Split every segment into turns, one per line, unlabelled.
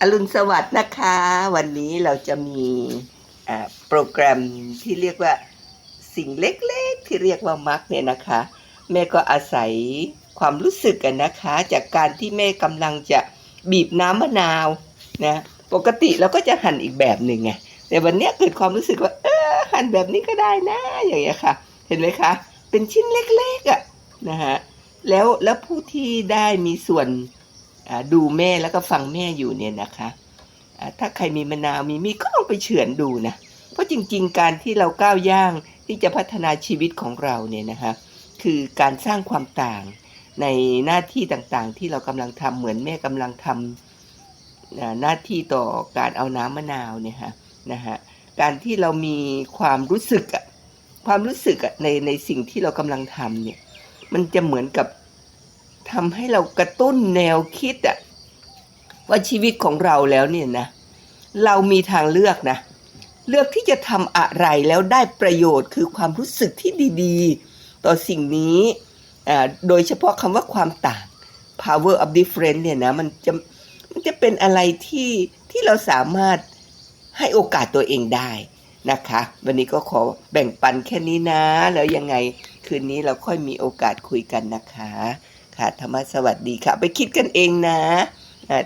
อรุณสวัสดิ์นะคะ วันนี้เราจะมีโปรแกรมที่เรียกว่าสิ่งเล็กๆ ที่เรียกว่ามักเนี่ยนะคะ แม่ก็อาศัยความรู้สึกกันนะคะ จากการที่แม่กำลังจะบีบน้ำมะนาวนะปกติเราก็จะหั่นอีกแบบหนึ่งไงแต่วันนี้เกิดความรู้สึกว่า เออหั่นแบบนี้ก็ได้นะอย่างเงี้ยค่ะ เห็นไหมคะ เป็นชิ้นเล็กๆอะ่ะนะฮะแล้วแล้วผู้ที่ได้มีส่วน ดูแม่แล้วก็ฟังแม่อยู่เนี่ยนะคะถ้าใครมีมะนาวมีมีก็ลองไปเฉือนดูนะ เพราะจริงๆ การที่เราก้าวย่างที่จะพัฒนาชีวิตของเราเนี่ยนะคะคือการสร้างความต่างในหน้าที่ต่างๆ ที่เรากำลังทำเหมือนแม่กำลังทำอ่าหน้าที่ต่อการเอาน้ำมะนาวเนี่ยฮะนะฮะการที่เรามีความรู้สึกอะความรู้สึกอะในในสิ่งที่เรากำลังทำเนี่ยมันจะเหมือนกับ ทำให้เรากระตุ้นแนวคิดอะว่าชีวิตของเราแล้วเนี่ยนะ เรามีทางเลือกนะ เลือกที่จะทำอะไรแล้วได้ประโยชน์คือความรู้สึกที่ดีๆ ต่อสิ่งนี้โดยเฉพาะคำว่าความต่าง power of difference เนี่ยนะมันจะมันจะเป็นอะไรที่ที่เราสามารถให้โอกาสตัวเองได้นะคะ วันนี้ก็ขอแบ่งปันแค่นี้นะ แล้วยังไงคืนนี้เราค่อยมีโอกาสคุยกันนะคะ ค่ะธรรมะสวัสดีค่ะ ไปคิดกันเองนะ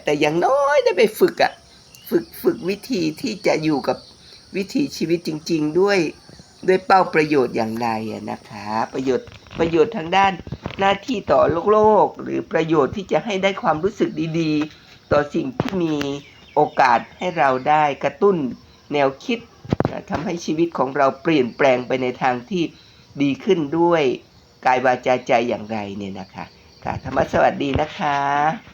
แต่อย่างน้อยได้ไปฝึกอะฝึกฝึกวิธีที่จะอยู่กับวิถีชีวิตจริง ๆ ด้วยด้วยเป้าประโยชน์อย่างไรอะนะคะ ประโยชน์ประโยชน์ทางด้านหน้าที่ต่อโลกโลก หรือประโยชน์ที่จะให้ได้ความรู้สึกดี ๆ ต่อสิ่งที่มีโอกาสให้เราได้กระตุ้นแนวคิดทำให้ชีวิตของเราเปลี่ยนแปลงไปในทางที่ดีขึ้นด้วยกายวาจาใจอย่างไรเนี่ยนะคะ ค่ะธรรมสวัสดีนะคะ